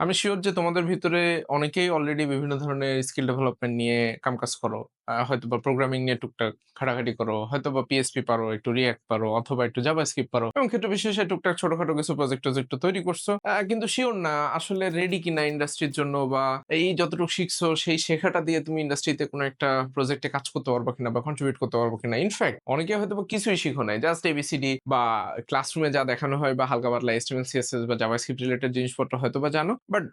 আমি শিওর যে তোমাদের ভিতরে অনেকেই অলরেডি বিভিন্ন ধরনের স্কিল ডেভেলপমেন্ট নিয়ে কাম কাজ করো। আ হয়তোবা প্রোগ্রামিং নিয়ে টুকটাক ঘাটাঘাটি করো। হয়তো বা পিএসপি পারো, একটু রিঅ্যাক্ট পারো অথবা একটু জাভাস্ক্রিপ্ট পারো। এবং ক্ষেত্রে বিশেষে টুকটাক ছোটখাটো কিছু প্রজেক্ট টজেক্ট তৈরি করছ। কিন্তু শিওর না আসলে রেডি কিনা ইন্ডাস্ট্রির জন্য বা এই যতটুকু শিখছো সেই শেখাটা দিয়ে তুমি ইন্ডাস্ট্রিতে কোনো একটা প্রজেক্টে কাজ করতে পারবা কিনা বা কন্ট্রিবিউট করতে পারব কিনা। ইনফ্যাক্ট অনেকে হয়তো বা কিছুই শিখো নাই। জাস্ট এবিসিডি বা ক্লাসরুমে যা দেখানো হয় বা হালকা পাতলা HTML, CSS বা জাভাস্ক্রিপ্ট রিলেটেড জিনিসপত্র হয়তোবা জানো। বাট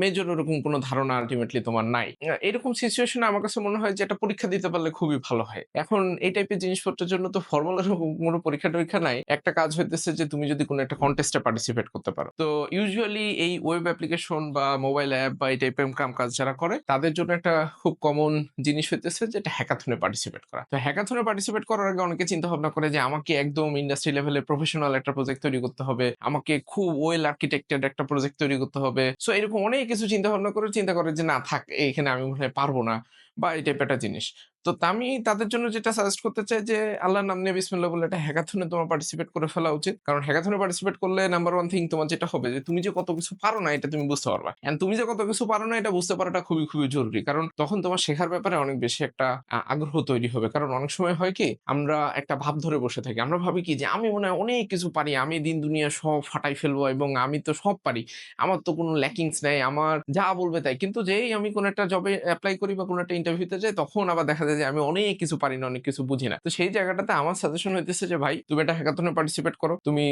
মেজর ওরকম কোনো ধারণা আল্টিমেটলি তোমার নাই। এরকম সিচুয়েশনে আমার কাছে মনে হয় যে একটা পরীক্ষা দিতে পারলে খুবই ভালো হয়। এখন এই টাইপের জিনিসপত্রের জন্য তো ফরমাল এরকম কোনো পরীক্ষা-টরীক্ষা নাই। একটা কাজ হইতেছে যে তুমি যদি কোনো একটা কনটেস্টে পার্টিসিপেট করতে পারো। তো ইউজুয়ালি এই ওয়েব অ্যাপ্লিকেশন বা মোবাইল অ্যাপ বা এই টাইপের কাম-কাজ যারা করে, তাদের জন্য একটা খুব কমন জিনিস হইতেছে যে এটা হ্যাকাথনে পার্টিসিপেট করা। তো হ্যাকাথনে পার্টিসিপেট করার আগে অনেকে চিন্তা ভাবনা করে যে আমাকে একদম ইন্ডাস্ট্রি লেভেলে প্রফেশনাল একটা প্রজেক্ট তৈরি করতে হবে। আমাকে খুব ওয়েল আর্কিটেক্টেড একটা প্রজেক্ট তৈরি করতে হবে। সো এরকম অনেক কিছু চিন্তা ভাবনা করে চিন্তা করে যে না থাক, এখানে আমি মনে হয় পারব না বা এই টাইপের একটা জিনিস। তো তা আমি তাদের জন্য যেটা সাজেস্ট করতে চাই যে আল্লাহর নাম নিয়ে বিসমিল্লাহ বলে একটা হ্যাকাথনে তোমার পার্টিসিপেট করে ফেলা উচিত। কারণ হ্যাকাথনে পার্টিসিপেট করলে নাম্বার 1 থিং তোমার যেটা হবে যে তুমি যে কত কিছু পারো না এটা তুমি বুঝতে পারবা। অ্যান্ড তুমি যে কত কিছু পারো না এটা বুঝতে পারাটা খুবই, খুবই জরুরি। কারণ তখন তোমার শেখার ব্যাপারে অনেক বেশি একটা আগ্রহ তৈরি হবে। কারণ অনেক সময় হয় কি আমরা একটা ভাব ধরে বসে থাকি। আমরা ভাবি কি যে আমি মনে হয় অনেক কিছু পারি। আমি দিন দুনিয়া সব ফাটাই ফেলব এবং আমি তো সব পারি। আমার তো কোনো ল্যাকিংস নেই আমার যা বলবে তাই। কিন্তু যেই আমি কোনো একটা জবে অ্যাপ্লাই করি বা কোনো একটা ইন্টারভিউতে যাই তখন আবার দেখা যায় যে আমি অনেক কিছু পারি না, অনেক কিছু বুঝি না। তো সেই জায়গাটাতে আমার সাজেশন হইতেছে যে ভাই তুমি একটা হ্যাকাথনে পার্টিসিপেট করো। তুমি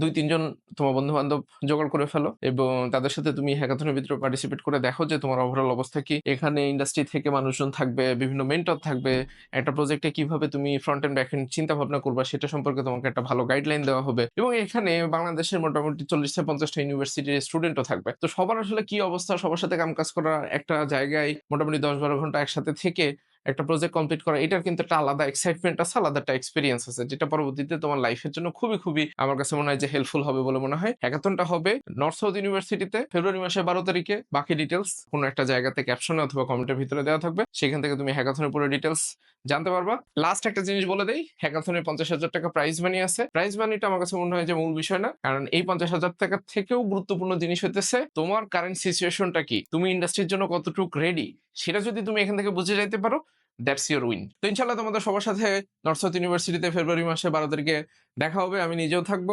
দুই তিনজন তোমার বন্ধু-বান্ধব জোগাড় করে ফেলো এবং তাদের সাথে তুমি হ্যাকাথনের ভিতরে পার্টিসিপেট করে দেখো যে তোমার ওভারঅল অবস্থা কি। এখানে ইন্ডাস্ট্রি থেকে মানুষজন থাকবে, বিভিন্ন মেন্টর থাকবে। একটা প্রজেক্টে কীভাবে তুমি ফ্রন্ট এন্ড ব্যাক এন্ড চিন্তা ভাবনা করবা সেটা সম্পর্কে তোমাকে একটা ভালো গাইডলাইন দেওয়া হবে। এবং এখানে বাংলাদেশের মোটামুটি ৪০ থেকে ৫০ টা ইউনিভার্সিটির স্টুডেন্টও থাকবে। তো সবার আসলে কি অবস্থা সবার সাথে কাম-কাজ করার একটা জায়গায় মোটামুটি দশ বারো ঘণ্টা একসাথে থেকে একটা প্রজেক্ট কমপ্লিট করা এটার কিন্তু একটা আলাদা এক্সাইটমেন্ট আছে, আলাদা একটা এক্সপেরিয়েন্স আছে। যেটা পরবর্তীতে তোমার লাইফের জন্য খুবই, খুবই আমার কাছে মনে হয় যে হেল্পফুল হবে বলে মনে হয়। হ্যাকাথনটা হবে নর্থ সাউথ ইউনিভার্সিটিতে ফেব্রুয়ারি মাসের ১২ তারিখে। বাকি ডিটেলস কোনো একটা জায়গাতে ক্যাপশনে অথবা কমেন্টের ভিতরে দেওয়া থাকবে। সেখান থেকে তুমি হ্যাকাথনের পুরো ডিটেইলস জানতে পারবা। লাস্ট একটা জিনিস বলে দেই, হ্যাকাথনের পঞ্চাশ হাজার টাকা প্রাইজ মানি আছে। প্রাইজ মানিটা আমার কাছে মনে হয় যে মূল বিষয় না। কারণ এই ৳৫০,০০০ থেকেও গুরুত্বপূর্ণ জিনিস হইতেছে তোমার কারেন্ট সিচুয়েশনটা কি? তুমি ইন্ডাস্ট্রির জন্য কতটুকু রেডি? সেটা যদি তুমি এখান থেকে বুঝে যাইতে পারো দ্যাটস ইওর উইন। তো ইনশাল্লাহ তোমাদের সবার সাথে নর্থ সাউথ ইউনিভার্সিটিতে ফেব্রুয়ারি মাসে বারো তারিখে দেখা হবে। আমি নিজেও থাকব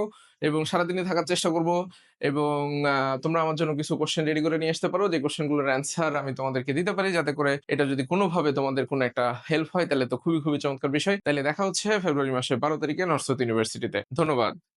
এবং সারাদিনই থাকার চেষ্টা করব এবং তোমরা আমার জন্য কিছু কোয়েশ্চেন রেডি করে নিয়ে আসতে পারো। যে কোয়েশ্চেনগুলোর অ্যান্সার আমি তোমাদেরকে দিতে পারি যাতে করে এটা যদি কোনোভাবে তোমাদের কোনো একটা হেল্প হয় তাহলে তো খুবই, খুবই চমৎকার বিষয়। তাহলে দেখা হচ্ছে ফেব্রুয়ারি মাসে বারো তারিখে নর্থ সাউথ ইউনিভার্সিটিতে। ধন্যবাদ।